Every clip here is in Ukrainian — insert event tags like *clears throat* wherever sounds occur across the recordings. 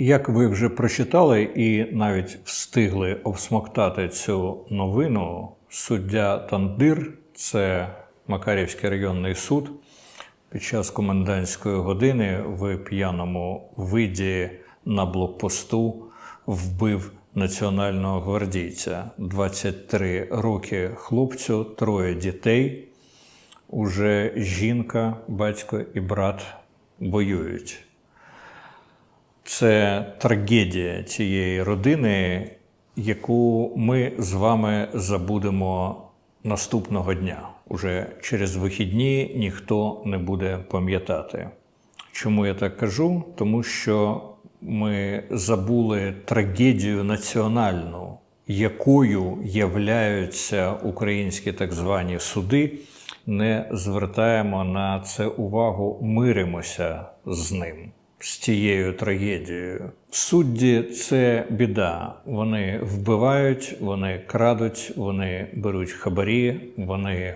Як ви вже прочитали і навіть встигли обсмоктати цю новину, суддя Тандир, це Макарівський районний суд, під час комендантської години в п'яному виді на блокпосту вбив національного гвардійця. 23 роки хлопцю, троє дітей. Уже жінка, батько і брат воюють. Це трагедія цієї родини, яку ми з вами забудемо наступного дня. Уже через вихідні ніхто не буде пам'ятати. Чому я так кажу? Тому що ми забули трагедію національну, якою являються українські так звані суди. Не звертаємо на це увагу, миримося з ним з цією трагедією. Судді це біда. Вони вбивають, вони крадуть, вони беруть хабарі, вони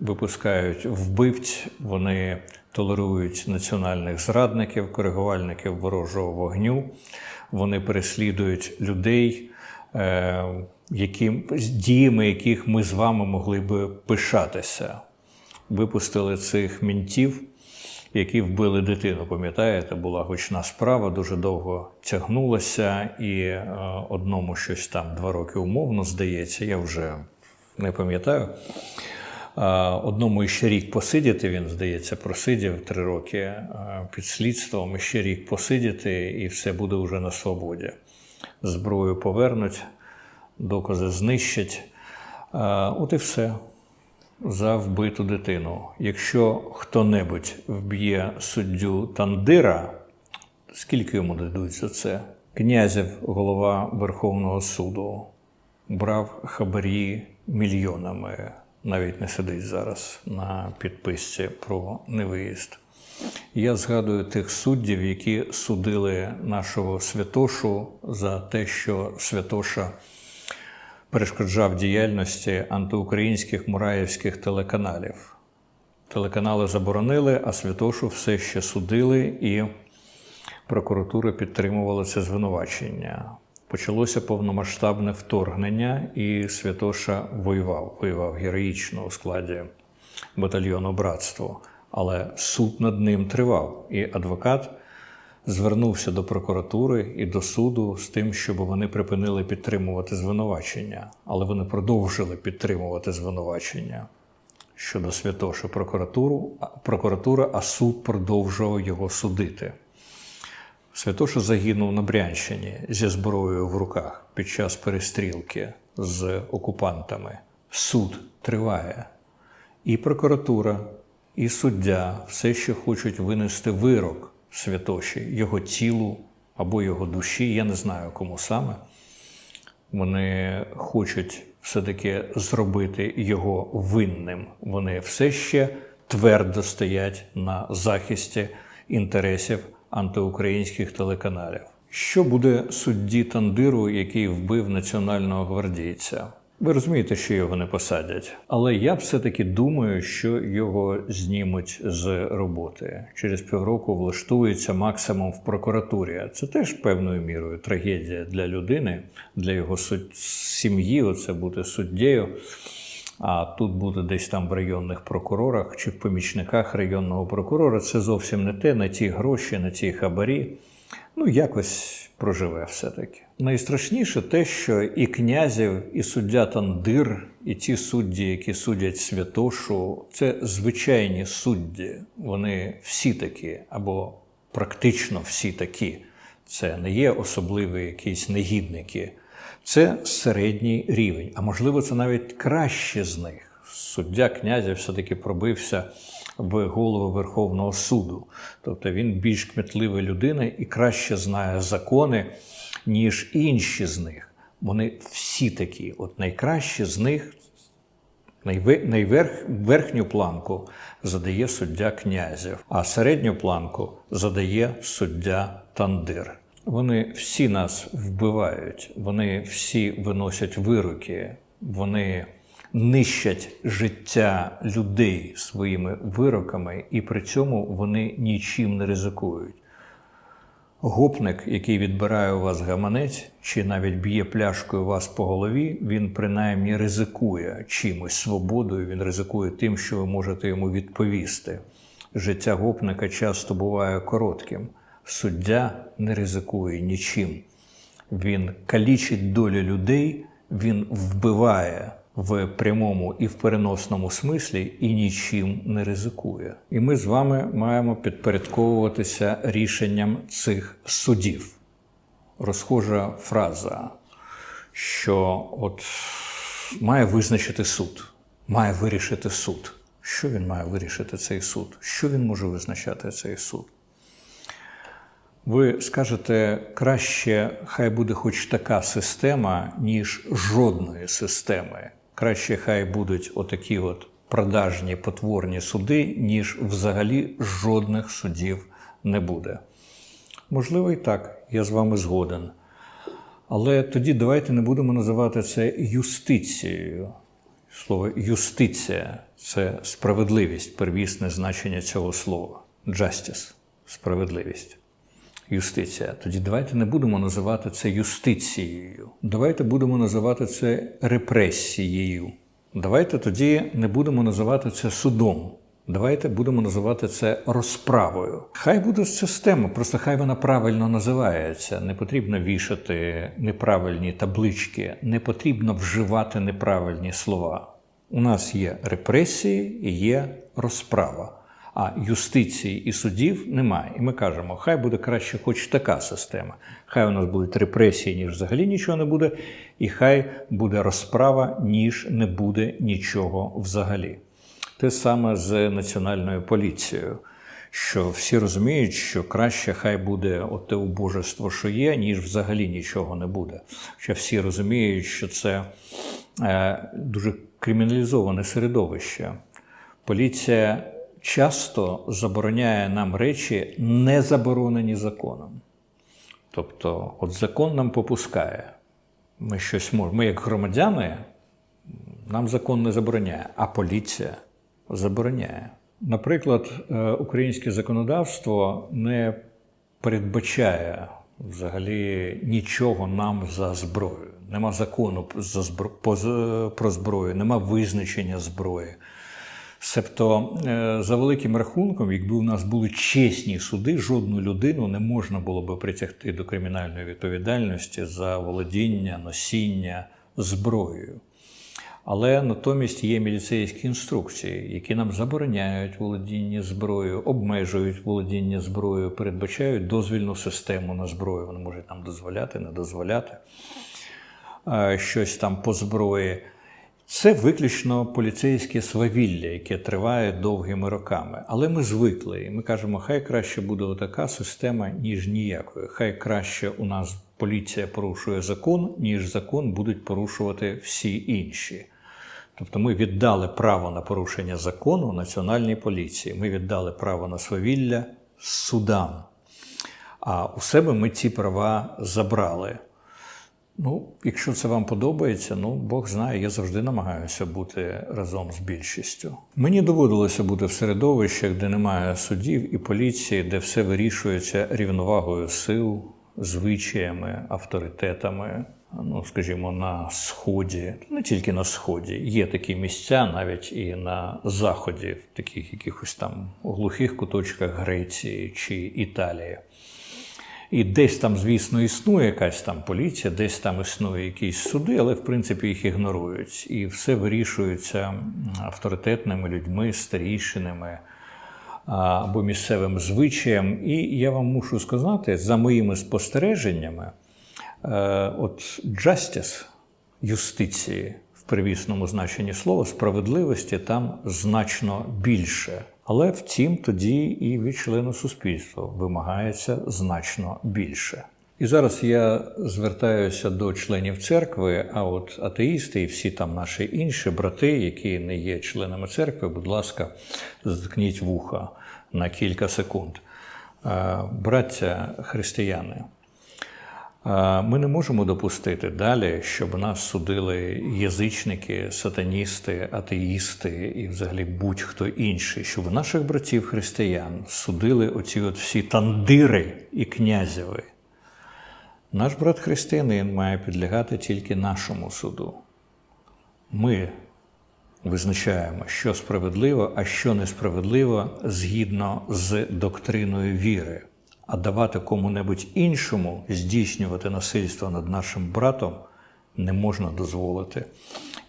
випускають вбивць, вони толерують національних зрадників, коригувальників ворожого вогню. Вони переслідують людей, е, яким, з діями яких ми з вами могли би пишатися. Випустили цих мінтів які вбили дитину. Пам'ятаєте, була гучна справа, дуже довго тягнулася, і е, одному щось там два роки умовно здається, я вже не пам'ятаю. Е, одному ще рік посидіти, він, здається, просидів три роки е, під слідством, ще рік посидіти, і все буде вже на свободі. Зброю повернуть, докази знищать. От і все за вбиту дитину. Якщо хто-небудь вб'є суддю Тандира, скільки йому дадуть за це? Князів, голова Верховного суду, брав хабарі мільйонами, навіть не сидить зараз на підписці про невиїзд. Я згадую тих суддів, які судили нашого святошу за те, що святоша перешкоджав діяльності антиукраїнських мураївських телеканалів. Телеканали заборонили, а Святошу все ще судили, і прокуратура підтримувала це звинувачення. Почалося повномасштабне вторгнення, і Святоша воював, воював героїчно у складі батальйону братство. Але суд над ним тривав, і адвокат звернувся до прокуратури і до суду з тим, щоб вони припинили підтримувати звинувачення, але вони продовжили підтримувати звинувачення щодо святоша прокуратуру, прокуратура, а суд продовжував його судити. Святоша загинув на Брянщині зі зброєю в руках під час перестрілки з окупантами. Суд триває. І прокуратура, і суддя все ще хочуть винести вирок святоші, його тілу або його душі, я не знаю кому саме. Вони хочуть все-таки зробити його винним. Вони все ще твердо стоять на захисті інтересів антиукраїнських телеканалів. Що буде судді Тандиру, який вбив національного гвардійця? Ви розумієте, що його не посадять, але я все-таки думаю, що його знімуть з роботи. Через півроку влаштується максимум в прокуратурі. Це теж певною мірою трагедія для людини, для його сім'ї. Оце бути суддєю. А тут буде десь там в районних прокурорах чи в помічниках районного прокурора. Це зовсім не те, на ті гроші, на ті хабарі. Ну, якось проживе все-таки. Найстрашніше те, що і князів, і суддя Тандир, і ті судді, які судять святошу, це звичайні судді. Вони всі такі, або практично всі такі. Це не є особливі якісь негідники. Це середній рівень, а можливо, це навіть краще з них. Суддя князя все-таки пробився в голову Верховного суду. Тобто він більш кмітлива людина і краще знає закони, ніж інші з них. Вони всі такі. От найкраще з них. Найверх, верхню планку задає суддя князів, а середню планку задає суддя Тандир. Вони всі нас вбивають, вони всі виносять вироки, вони нищать життя людей своїми вироками, і при цьому вони нічим не ризикують. Гопник, який відбирає у вас гаманець, чи навіть б'є пляшкою вас по голові, він принаймні ризикує чимось свободою, він ризикує тим, що ви можете йому відповісти. Життя гопника часто буває коротким. Суддя не ризикує нічим. Він калічить долю людей, він вбиває в прямому і в переносному смислі і нічим не ризикує. І ми з вами маємо підпорядковуватися рішенням цих судів. Розхожа фраза, що от має визначити суд, має вирішити суд. Що він має вирішити цей суд? Що він може визначати цей суд? Ви скажете, краще хай буде хоч така система, ніж жодної системи. Краще хай будуть отакі от продажні потворні суди, ніж взагалі жодних судів не буде. Можливо, і так, я з вами згоден. Але тоді давайте не будемо називати це юстицією. Слово юстиція це справедливість, первісне значення цього слова. Justice – справедливість юстиція. Тоді давайте не будемо називати це юстицією. Давайте будемо називати це репресією. Давайте тоді не будемо називати це судом. Давайте будемо називати це розправою. Хай буде система, просто хай вона правильно називається. Не потрібно вішати неправильні таблички, не потрібно вживати неправильні слова. У нас є репресії і є розправа а юстиції і судів немає. І ми кажемо, хай буде краще, хоч така система. Хай у нас будуть репресії, ніж взагалі нічого не буде, і хай буде розправа, ніж не буде нічого взагалі. Те саме з національною поліцією. Що всі розуміють, що краще хай буде оте убожество, що є, ніж взагалі нічого не буде. Що всі розуміють, що це е, дуже криміналізоване середовище. Поліція часто забороняє нам речі, не заборонені законом. Тобто, от закон нам попускає. Ми щось можемо. Ми, як громадяни, нам закон не забороняє, а поліція забороняє. Наприклад, е, українське законодавство не передбачає взагалі нічого нам за зброю. Нема закону про зброю, нема визначення зброї. Себто, е, за великим рахунком, якби у нас були чесні суди, жодну людину не можна було би притягти до кримінальної відповідальності за володіння, носіння зброєю. Але натомість є міліцейські інструкції, які нам забороняють володіння зброєю, обмежують володіння зброєю, передбачають дозвільну систему на зброю. Вони можуть нам дозволяти, не дозволяти щось там по зброї. Це виключно поліцейське свавілля, яке триває довгими роками. Але ми звикли, і ми кажемо, хай краще буде така система, ніж ніякої. Хай краще у нас поліція порушує закон, ніж закон будуть порушувати всі інші. Тобто ми віддали право на порушення закону національній поліції. Ми віддали право на свавілля судам. А у себе ми ці права забрали. Ну, якщо це вам подобається, ну Бог знає, я завжди намагаюся бути разом з більшістю. Мені доводилося бути в середовищах, де немає судів і поліції, де все вирішується рівновагою сил, звичаями, авторитетами. Ну, скажімо, на сході, не тільки на сході, є такі місця, навіть і на заході, в таких якихось там глухих куточках Греції чи Італії. І десь там, звісно, існує якась там поліція, десь там існує якісь суди, але в принципі їх ігнорують. І все вирішується авторитетними людьми, старішинами або місцевим звичаєм. І я вам мушу сказати, за моїми спостереженнями, е, от justice, юстиції в первісному значенні слова, справедливості там значно більше. Але втім, тоді і від члена суспільства вимагається значно більше. І зараз я звертаюся до членів церкви, а от атеїсти і всі там наші інші брати, які не є членами церкви, будь ласка, заткніть вуха на кілька секунд. Браття християни, Ми не можемо допустити далі, щоб нас судили язичники, сатаністи, атеїсти і взагалі будь-хто інший, щоб наших братів християн судили оці от всі тандири і князєви. Наш брат християнин має підлягати тільки нашому суду. Ми визначаємо, що справедливо, а що несправедливо згідно з доктриною віри. А давати кому-небудь іншому здійснювати насильство над нашим братом не можна дозволити.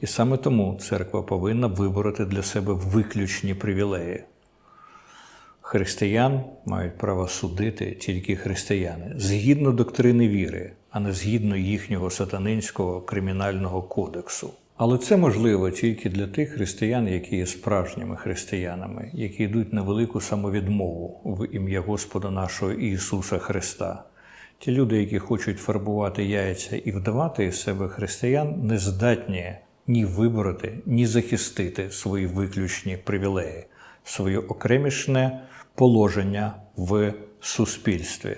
І саме тому церква повинна вибороти для себе виключні привілеї. Християн мають право судити тільки християни згідно доктрини віри, а не згідно їхнього сатанинського кримінального кодексу. Але це можливо тільки для тих християн, які є справжніми християнами, які йдуть на велику самовідмову в ім'я Господа нашого Ісуса Христа. Ті люди, які хочуть фарбувати яйця і вдавати із себе християн, не здатні ні вибороти, ні захистити свої виключні привілеї, своє окремішне положення в суспільстві.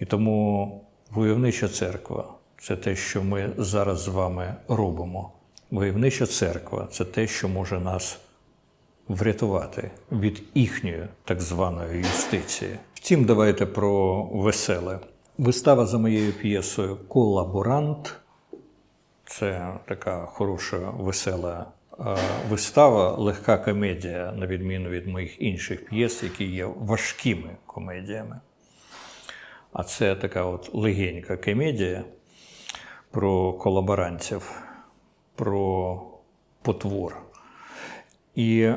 І тому войовнича церква це те, що ми зараз з вами робимо. Войовнича церква це те, що може нас врятувати від їхньої так званої юстиції. Втім, давайте про веселе. Вистава за моєю п'єсою Колаборант. Це така хороша, весела е, вистава, легка комедія, на відміну від моїх інших п'єс, які є важкими комедіями. А це така от легенька комедія про колаборантів, про потвор. І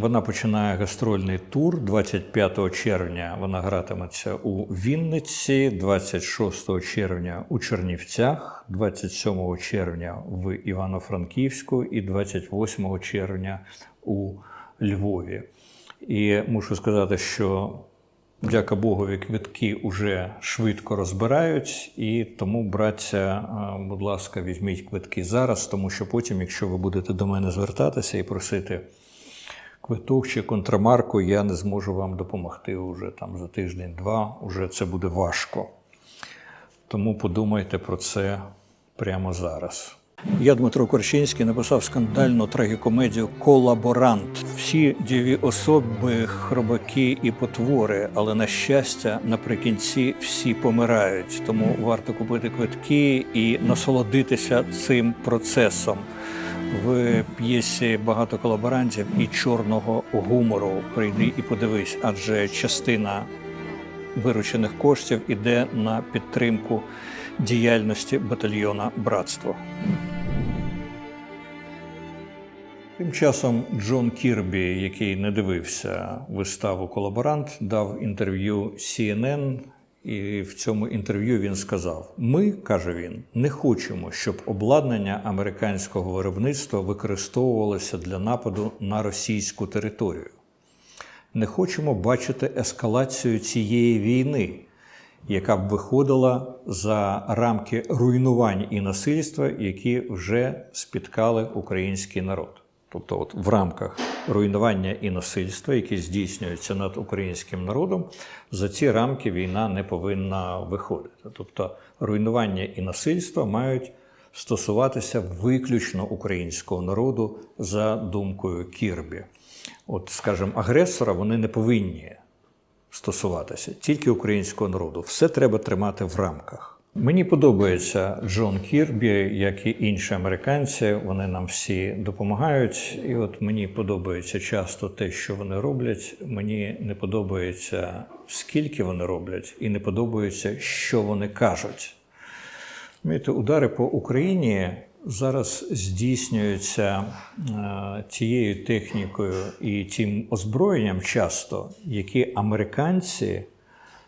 вона починає гастрольний тур 25 червня. Вона гратиметься у Вінниці, 26 червня у Чернівцях, 27 червня в Івано-Франківську і 28 червня у Львові. І мушу сказати, що Дяка Богові, квитки вже швидко розбирають, і тому, браття, е, будь ласка, візьміть квитки зараз, тому що потім, якщо ви будете до мене звертатися і просити квиток чи контрамарку, я не зможу вам допомогти уже там за тиждень-два, уже це буде важко. Тому подумайте про це прямо зараз. Я Дмитро Корчинський написав скандальну трагікомедію Колаборант. Всі дієві особи, хробаки і потвори, але на щастя, наприкінці всі помирають. Тому варто купити квитки і насолодитися цим процесом. В п'єсі багато колаборантів і чорного гумору. Прийди і подивись, адже частина виручених коштів іде на підтримку діяльності батальйона Братство. Тим часом Джон Кірбі, який не дивився виставу Колаборант, дав інтерв'ю CNN, і в цьому інтерв'ю він сказав: Ми, каже він, не хочемо, щоб обладнання американського виробництва використовувалося для нападу на російську територію. Не хочемо бачити ескалацію цієї війни, яка б виходила за рамки руйнувань і насильства, які вже спіткали український народ. Тобто, от в рамках руйнування і насильства, які здійснюються над українським народом, за ці рамки війна не повинна виходити. Тобто, руйнування і насильство мають стосуватися виключно українського народу за думкою Кірбі. От, скажімо, агресора вони не повинні стосуватися тільки українського народу. Все треба тримати в рамках. Мені подобається Джон Кірбі, як і інші американці. Вони нам всі допомагають. І от мені подобається часто те, що вони роблять. Мені не подобається, скільки вони роблять, і не подобається, що вони кажуть. Удари по Україні зараз здійснюються е, тією технікою і тим озброєнням, часто, які американці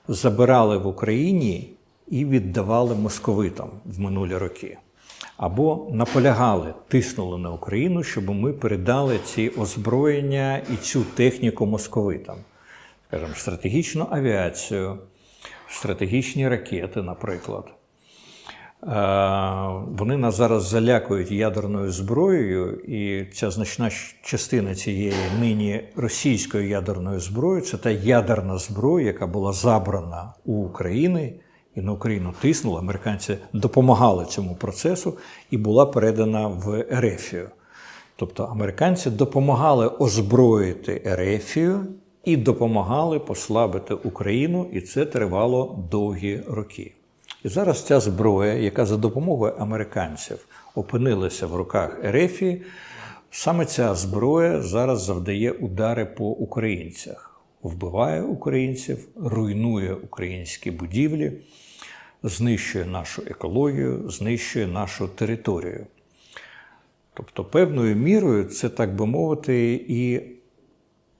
забирали в Україні і віддавали московитам в минулі роки. Або наполягали, тиснули на Україну, щоб ми передали ці озброєння і цю техніку московитам, скажімо, стратегічну авіацію, стратегічні ракети, наприклад. Е, Вони нас зараз залякують ядерною зброєю, і ця значна частина цієї нині російської ядерної зброї це та ядерна зброя, яка була забрана у України і на Україну тиснули, американці допомагали цьому процесу і була передана в Ерефію. Тобто американці допомагали озброїти Ерефію і допомагали послабити Україну, і це тривало довгі роки. І зараз ця зброя, яка за допомогою американців опинилася в руках Ерефії, саме ця зброя зараз завдає удари по українцях, вбиває українців, руйнує українські будівлі, знищує нашу екологію, знищує нашу територію. Тобто, певною мірою це, так би мовити, і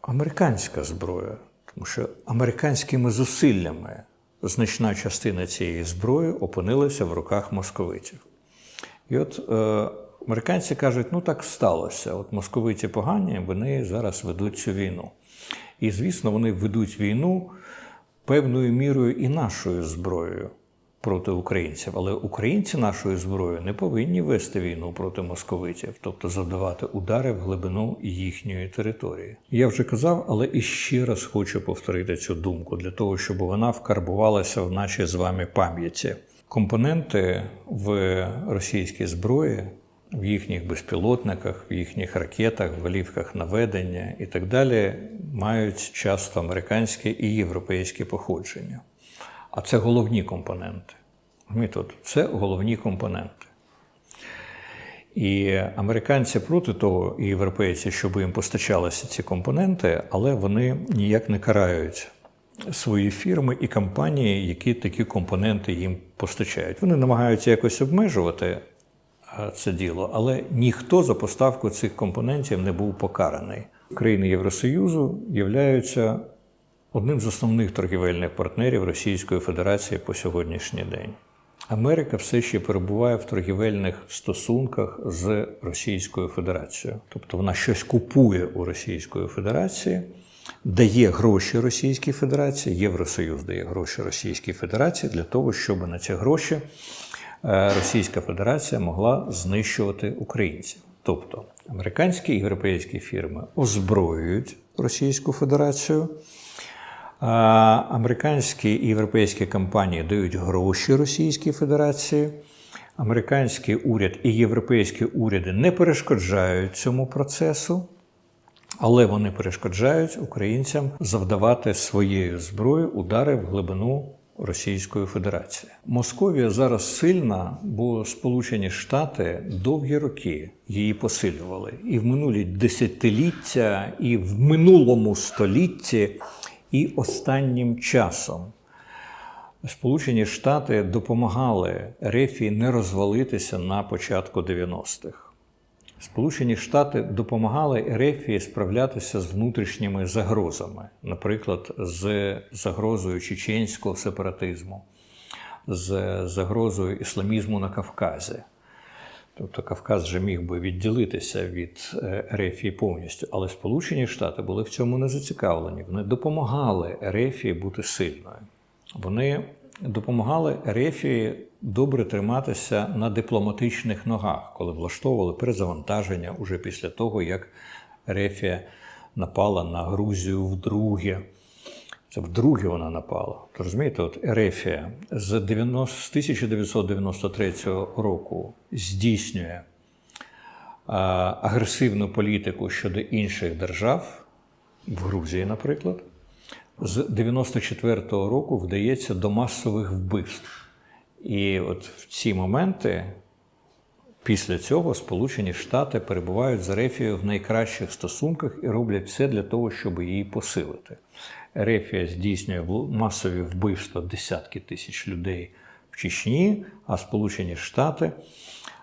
американська зброя, тому що американськими зусиллями значна частина цієї зброї опинилася в руках московитів. І от е, американці кажуть, ну так сталося. От московиті погані, вони зараз ведуть цю війну. І, звісно, вони ведуть війну певною мірою і нашою зброєю проти українців. Але українці нашою зброєю не повинні вести війну проти московитів, тобто завдавати удари в глибину їхньої території. Я вже казав, але і ще раз хочу повторити цю думку для того, щоб вона вкарбувалася в нашій з вами пам'яті. Компоненти в російській зброї. В їхніх безпілотниках, в їхніх ракетах, в голівках наведення і так далі мають часто американське і європейське походження. А це головні компоненти. Це головні компоненти. І американці проти того, і європейці, щоб їм постачалися ці компоненти, але вони ніяк не карають свої фірми і компанії, які такі компоненти їм постачають. Вони намагаються якось обмежувати це діло, але ніхто за поставку цих компонентів не був покараний. Країни Євросоюзу являються одним з основних торгівельних партнерів Російської Федерації по сьогоднішній день. Америка все ще перебуває в торгівельних стосунках з Російською Федерацією, тобто вона щось купує у Російської Федерації, дає гроші Російській Федерації, Євросоюз дає гроші Російській Федерації для того, щоб на ці гроші Російська Федерація могла знищувати українців. Тобто американські і європейські фірми озброюють Російську Федерацію. Американські і європейські компанії дають гроші Російській Федерації. Американський уряд і європейські уряди не перешкоджають цьому процесу, але вони перешкоджають українцям завдавати своєю зброєю удари в глибину Російської Федерації. Московія зараз сильна, бо Сполучені Штати довгі роки її посилювали і в минулі десятиліття, і в минулому столітті і останнім часом Сполучені Штати допомагали Рефі не розвалитися на початку 90-х. Сполучені Штати допомагали Ерефії справлятися з внутрішніми загрозами, наприклад, з загрозою чеченського сепаратизму, з загрозою ісламізму на Кавказі. Тобто Кавказ вже міг би відділитися від Ерефії повністю, але Сполучені Штати були в цьому не зацікавлені. Вони допомагали Ерефії бути сильною. Вони допомагали Ерефії добре триматися на дипломатичних ногах, коли влаштовували перезавантаження уже після того, як Ерефія напала на Грузію вдруге. Це вдруге вона напала. То розумієте, от Ерефія з 90, з 1993 року здійснює агресивну політику щодо інших держав, в Грузії, наприклад. З 94-го року вдається до масових вбивств. І от в ці моменти, після цього, Сполучені Штати перебувають з Ерефією в найкращих стосунках і роблять все для того, щоб її посилити. Ерефія здійснює масові вбивства десятки тисяч людей в Чечні, а Сполучені Штати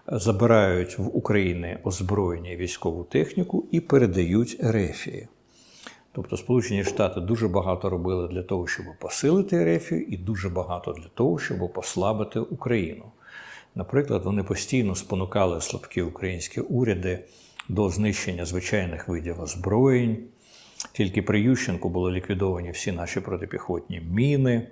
забирають в Україні озброєння і військову техніку і передають Ерефії. Тобто Сполучені Штати дуже багато робили для того, щоб посилити Ерефію, і дуже багато для того, щоб послабити Україну. Наприклад, вони постійно спонукали слабкі українські уряди до знищення звичайних видів озброєнь. Тільки при Ющенку були ліквідовані всі наші протипіхотні міни.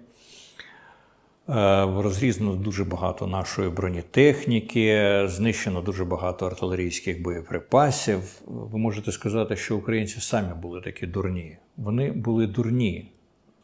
Розрізано дуже багато нашої бронетехніки, знищено дуже багато артилерійських боєприпасів. Ви можете сказати, що українці самі були такі дурні. Вони були дурні.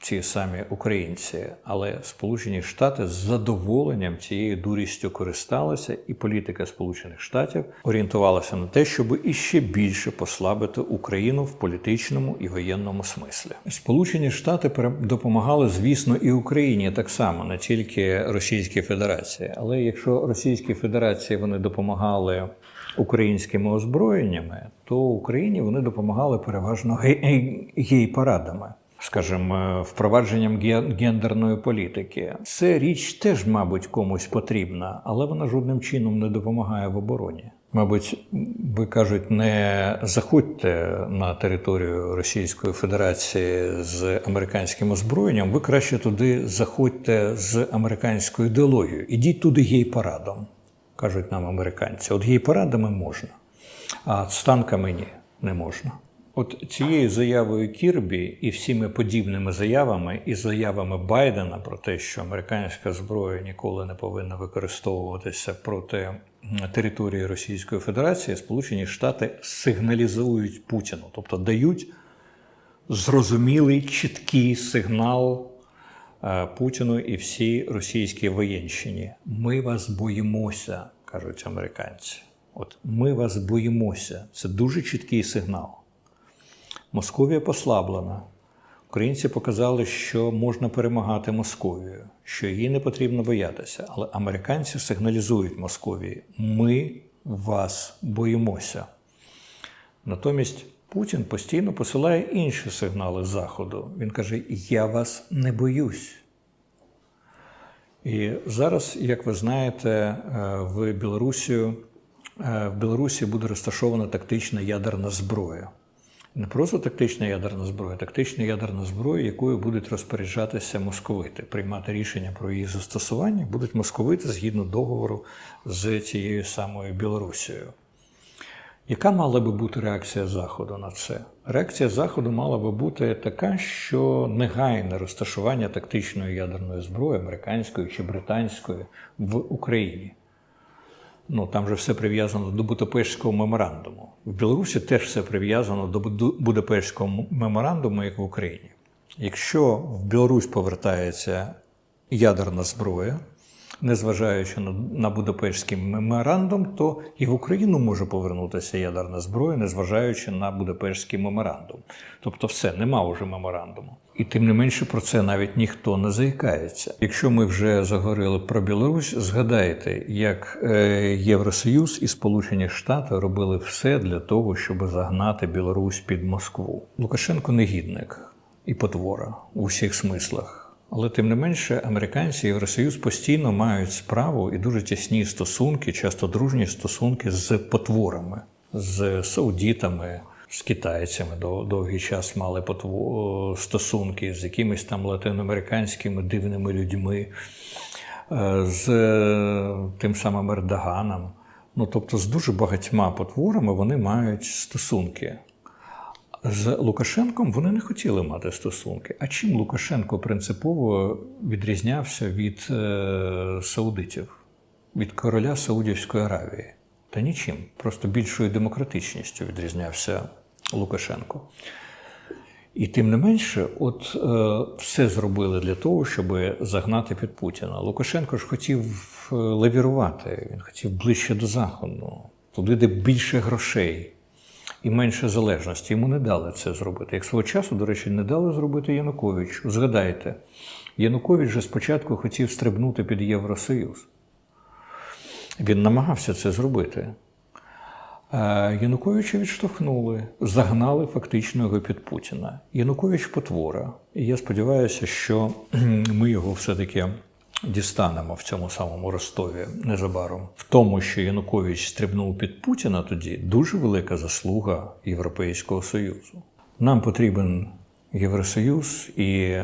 Ці самі українці, але Сполучені Штати з задоволенням цією дурістю користалися, і політика Сполучених Штатів орієнтувалася на те, щоб іще більше послабити Україну в політичному і воєнному смислі. Сполучені Штати допомагали, звісно, і Україні так само, не тільки Російській Федерації. Але якщо Російській Федерації вони допомагали українськими озброєннями, то Україні вони допомагали переважно гей- гей-парадами. Скажімо, впровадженням гендерної політики. Це річ теж, мабуть, комусь потрібна, але вона жодним чином не допомагає в обороні. Мабуть, ви кажуть, не заходьте на територію Російської Федерації з американським озброєнням. Ви краще туди заходьте з американською ідеологією. Ідіть туди гей-парадом, кажуть нам американці. От гей-парадами можна, а з танками ні, не можна. От цією заявою Кірбі і всіми подібними заявами, і заявами Байдена про те, що американська зброя ніколи не повинна використовуватися проти території Російської Федерації, Сполучені Штати сигналізують Путіну, тобто дають зрозумілий чіткий сигнал е, Путіну і всій російській воєнщині. Ми вас боїмося, кажуть американці. От ми вас боїмося. Це дуже чіткий сигнал. Московія послаблена. Українці показали, що можна перемагати Московію, що її не потрібно боятися. Але американці сигналізують Московії: ми вас боїмося. Натомість Путін постійно посилає інші сигнали Заходу. Він каже: Я вас не боюсь. І зараз, як ви знаєте, е, в Білорусі, е, в Білорусі буде розташована тактична ядерна зброя. Не просто тактична ядерна зброя, тактична ядерна зброя, якою будуть розпоряджатися московити, приймати рішення про її застосування, будуть московити згідно договору з цією самою Білорусією. Яка мала би бути реакція Заходу на це? Реакція Заходу мала би бути така, що негайне розташування тактичної ядерної зброї, американської чи британської, в Україні. Ну, там же все прив'язано до Будапештського меморандуму. В Білорусі теж все прив'язано до Будапештського меморандуму, як в Україні. Якщо в Білорусь повертається ядерна зброя, незважаючи на, Будапештський меморандум, то і в Україну може повернутися ядерна зброя, незважаючи на Будапештський меморандум. Тобто, все, нема вже меморандуму. І тим не менше про це навіть ніхто не заїкається. Якщо ми вже заговорили про Білорусь, згадайте, як е, Євросоюз і Сполучені Штати робили все для того, щоб загнати Білорусь під Москву. Лукашенко негідник і потвора у всіх смислах. Але тим не менше, американці і Євросоюз постійно мають справу і дуже тісні стосунки, часто дружні стосунки з потворами, з саудітами, з китайцями. Дов- Довгий час мали потво- стосунки з якимись там латиноамериканськими дивними людьми, е, з е, тим самим Ердоганом. Ну тобто, з дуже багатьма потворами вони мають стосунки. З Лукашенком вони не хотіли мати стосунки. А чим Лукашенко принципово відрізнявся від е, саудитів, від короля Саудівської Аравії? Та нічим. Просто більшою демократичністю відрізнявся Лукашенко. І тим не менше, от е, все зробили для того, щоб загнати під Путіна. Лукашенко ж хотів е, лавірувати, він хотів ближче до Заходу, туди, де більше грошей і менше залежності. Йому не дали це зробити. Як свого часу, до речі, не дали зробити Януковичу. Згадайте, Янукович же спочатку хотів стрибнути під Євросоюз. Він намагався це зробити. Е, Януковича відштовхнули, загнали фактично його під Путіна. Янукович потвора. І я сподіваюся, що *clears throat* ми його все-таки дістанемо в цьому самому Ростові незабаром. В тому, що Янукович стрибнув під Путіна тоді, дуже велика заслуга Європейського Союзу. Нам потрібен Євросоюз, і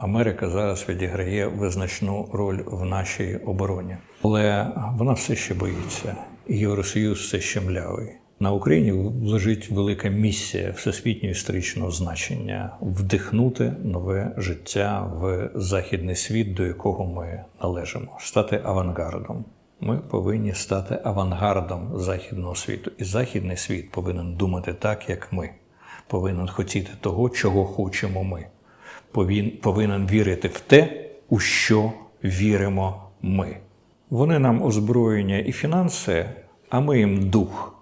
Америка зараз відіграє визначну роль в нашій обороні. Але вона все ще боїться, Євросоюз все ще млявий. На Україні лежить велика місія всесвітнього історичного значення вдихнути нове життя в західний світ, до якого ми належимо, стати авангардом. Ми повинні стати авангардом західного світу, і західний світ повинен думати так, як ми, повинен хотіти того, чого хочемо ми, повинен вірити в те, у що віримо ми. Вони нам озброєння і фінанси, а ми їм дух.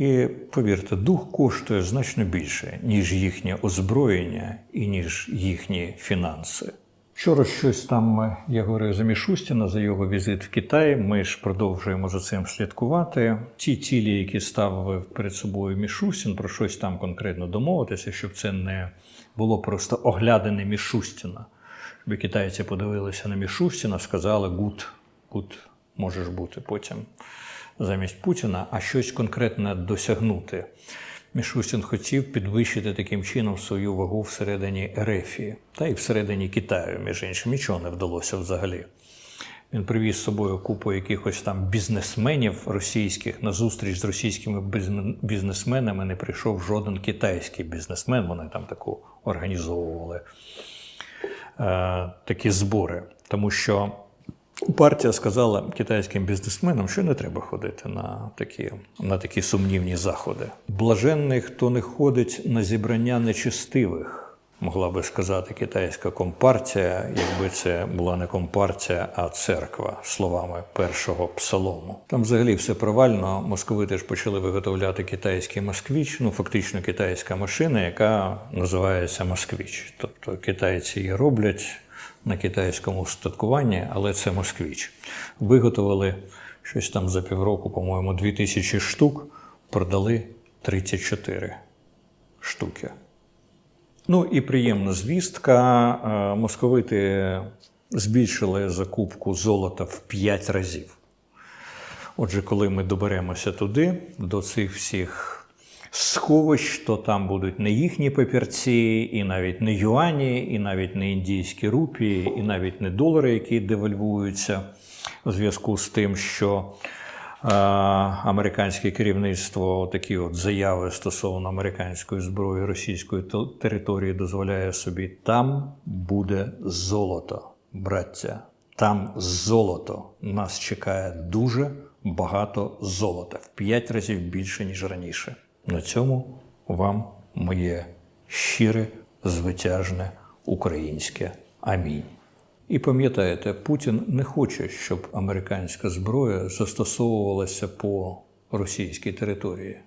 І повірте, дух коштує значно більше, ніж їхнє озброєння і ніж їхні фінанси. Вчора щось там я говорив за Мішустіна, за його візит в Китай. Ми ж продовжуємо за цим слідкувати. Ті цілі, які ставив перед собою Мішустін, про щось там конкретно домовитися, щоб це не було просто оглядане Мішустіна. Щоб китайці подивилися на Мішустіна, сказали гуд, гуд, можеш бути потім замість Путіна, а щось конкретне досягнути. Мішустін хотів підвищити таким чином свою вагу всередині Ерефії та й всередині Китаю, між іншим, нічого не вдалося взагалі. Він привіз з собою купу якихось там бізнесменів російських. На зустріч з російськими бізнесменами не прийшов жоден китайський бізнесмен. Вони там таку організовували е, такі збори. Тому що партія сказала китайським бізнесменам, що не треба ходити на такі, на такі сумнівні заходи. Блаженний, хто не ходить на зібрання нечестивих. Могла би сказати китайська компартія, якби це була не компартія, а церква, словами першого псалому. Там взагалі все провально. Московити ж почали виготовляти китайський москвіч, ну фактично китайська машина, яка називається москвіч. Тобто китайці її роблять на китайському устаткуванні, але це москвіч. Виготовили щось там за півроку, по-моєму, 2000 штук, продали 34 штуки. Ну і приємна звістка. Е, Московити збільшили закупку золота в 5 разів. Отже, коли ми доберемося туди, до цих всіх сховищ, то там будуть не їхні папірці, і навіть не юані, і навіть не індійські рупії, і навіть не долари, які девальвуються у зв'язку з тим, що е, американське керівництво такі от заяви стосовно американської зброї російської території дозволяє собі. Там буде золото, браття. Там золото. Нас чекає дуже багато золота в п'ять разів більше, ніж раніше. На цьому вам моє щире, звитяжне українське амінь. І пам'ятаєте, Путін не хоче, щоб американська зброя застосовувалася по російській території.